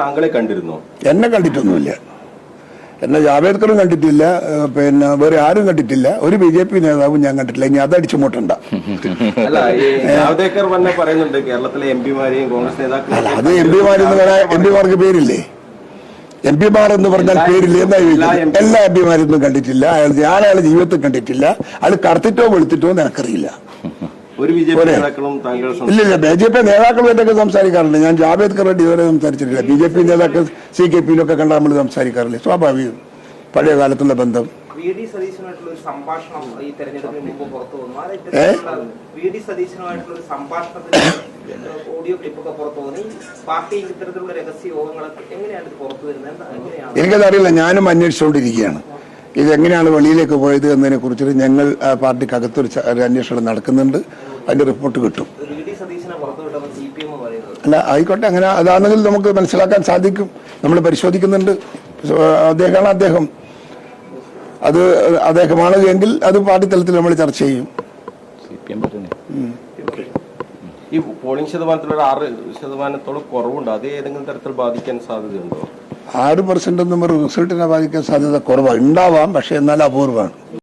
താങ്കളെ കണ്ടിരുന്നോ? എന്നെ കണ്ടിട്ടൊന്നുമില്ല. എന്നെ ജാവേദ്കറും കണ്ടിട്ടില്ല പിന്നെ വേറെ ആരും കണ്ടിട്ടില്ല. ഒരു ബി ജെ പി നേതാവും ഞാൻ കണ്ടിട്ടില്ല. ഇനി അതടിച്ചു മുട്ടണ്ട. അല്ല ജാവദേക്കർ തന്നെ പറയുന്നുണ്ട് കേരളത്തിലെ എം പിമാരെയും കോൺഗ്രസ് അല്ല നേതാക്കളെയും അത് എം പിമാരെന്ന് പറയാൻ എം പിമാർക്ക് പേരില്ലേ? എം പിമാർ എന്ന് പറഞ്ഞാൽ പേരില്ലേ എന്നാ ചോദിക്കുന്നത്? എല്ലാ എം പിമാരൊന്നും കണ്ടിട്ടില്ല. അയാൾ ഞാൻ അയാളെ ജീവിതത്തിൽ കണ്ടിട്ടില്ല. അയാൾ കറുത്തിട്ടോ വെളുത്തിട്ടോ എന്ന് എനിക്കറിയില്ല. ഒരു ബി ജെ പി നേതാക്കളും താങ്കൾ സം- ഇല്ല ഇല്ല ബി ജെ പി നേതാക്കളുമായിട്ടൊക്കെ സംസാരിക്കാറുണ്ട്. ഞാൻ ജാവേദ്കർ റെഡ്ഡി ഇതുവരെ സംസാരിച്ചിട്ടില്ല. ബി ജെ പി നേതാക്കൾ സി കെ പിയിലൊക്കെ കണ്ടാൽ നമ്മൾ സംസാരിക്കാറില്ല? സ്വാഭാവികം. പഴയ കാലത്തുള്ള ബന്ധം. എനിക്കതറിയില്ല. ഞാനും അന്വേഷിച്ചുകൊണ്ടിരിക്കുകയാണ്. ഇത് എങ്ങനെയാണ് വെളിയിലേക്ക് പോയത് എന്നതിനെ കുറിച്ചിട്ട് ഞങ്ങൾ ആ, പാർട്ടിക്കകത്ത് ഒരു അന്വേഷണം നടക്കുന്നുണ്ട്. അതിന്റെ റിപ്പോർട്ട് കിട്ടും. അല്ല ആയിക്കോട്ടെ അങ്ങനെ അതാണെങ്കിൽ നമുക്ക് മനസ്സിലാക്കാൻ സാധിക്കും. നമ്മൾ പരിശോധിക്കുന്നുണ്ട്. അദ്ദേഹമാണ് അദ്ദേഹം. അത് അദ്ദേഹമാണ് എങ്കിൽ അത് പാർട്ടി തലത്തിൽ നമ്മൾ ചർച്ച ചെയ്യും. ഈ പോളിംഗ് ശതമാനത്തിലുള്ള ആറ് ശതമാനത്തോളം കുറവുണ്ട്. അത് ഏതെങ്കിലും തരത്തിൽ ബാധിക്കാൻ സാധ്യതയുണ്ടോ? ആറ് പെർസെന്റ് ഒന്നും റിസൾട്ടിനെ ബാധിക്കാൻ സാധ്യത കുറവാണ് ഉണ്ടാവാം പക്ഷെ എന്നാൽ അപൂർവമാണ്.